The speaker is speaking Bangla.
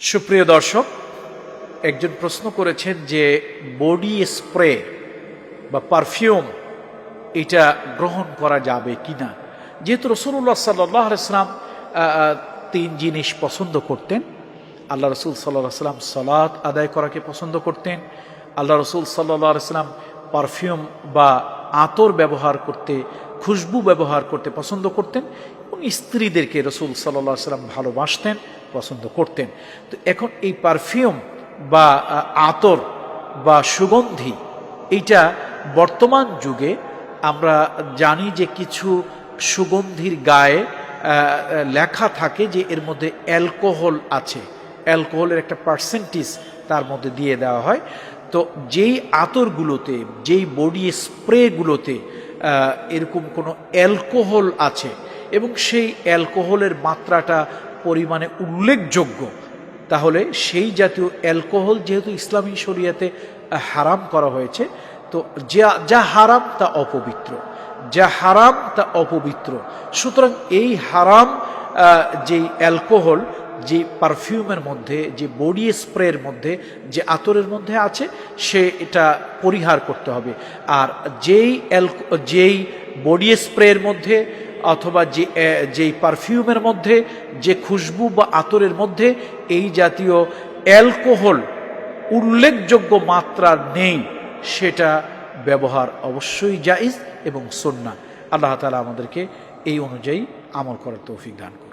সুপ্রিয় দর্শক, একজন প্রশ্ন করেছেন যে বডি স্প্রে বা পারফিউম, এটা গ্রহণ করা যাবে কিনা। যেহেতু রসুল্লাহ সাল্লাহ ইসলাম তিন জিনিস পছন্দ করতেন। আল্লাহ রসুল সাল্লাহ সাল্লাম সালাত আদায় করাকে পছন্দ করতেন। আল্লাহ রসুল সাল্লাহ সাল্লাম পারফিউম বা আতর ব্যবহার করতে, খুশবু ব্যবহার করতে পছন্দ করতেন এবং স্ত্রীদেরকে রসুল সাল্লাহ সাল্লাম ভালোবাসতেন, পছন্দ করতেন। তো এখন এই পারফিউম বা আতর বা সুগন্ধি, এইটা বর্তমান যুগে আমরা জানি যে কিছু সুগন্ধির গায়ে লেখা থাকে যে এর মধ্যে অ্যালকোহল আছে। অ্যালকোহলের একটা পার্সেন্টেজ তার মধ্যে দিয়ে দেওয়া হয়। তো যেই আতরগুলোতে, যেই বডি স্প্রেগুলোতে এরকম কোনো অ্যালকোহল আছে এবং সেই অ্যালকোহলের মাত্রাটা পরিমাণে উল্লেখযোগ্য, তাহলে সেই জাতীয় অ্যালকোহল যেহেতু ইসলামী শরিয়াতে হারাম করা হয়েছে, তো যা যা হারাম তা অপবিত্র। যা হারাম তা অপবিত্র। সুতরাং এই হারাম যেই অ্যালকোহল যে পারফিউমের মধ্যে, যে বডি স্প্রের মধ্যে, যে আতরের মধ্যে আছে, সে এটা পরিহার করতে হবে। আর যেই যেই বডি স্প্রের মধ্যে অথবা যে যেই পারফিউমের মধ্যে, যে খুশবু বা আতরের মধ্যে, এই জাতীয় অ্যালকোহল উল্লেখযোগ্য মাত্রা নেই, সেটা ব্যবহার অবশ্যই জাইজ এবং সন্না আল্লাহ তালা আমাদেরকে এই অনুযায়ী আমল করার তৌফিক দান করুন।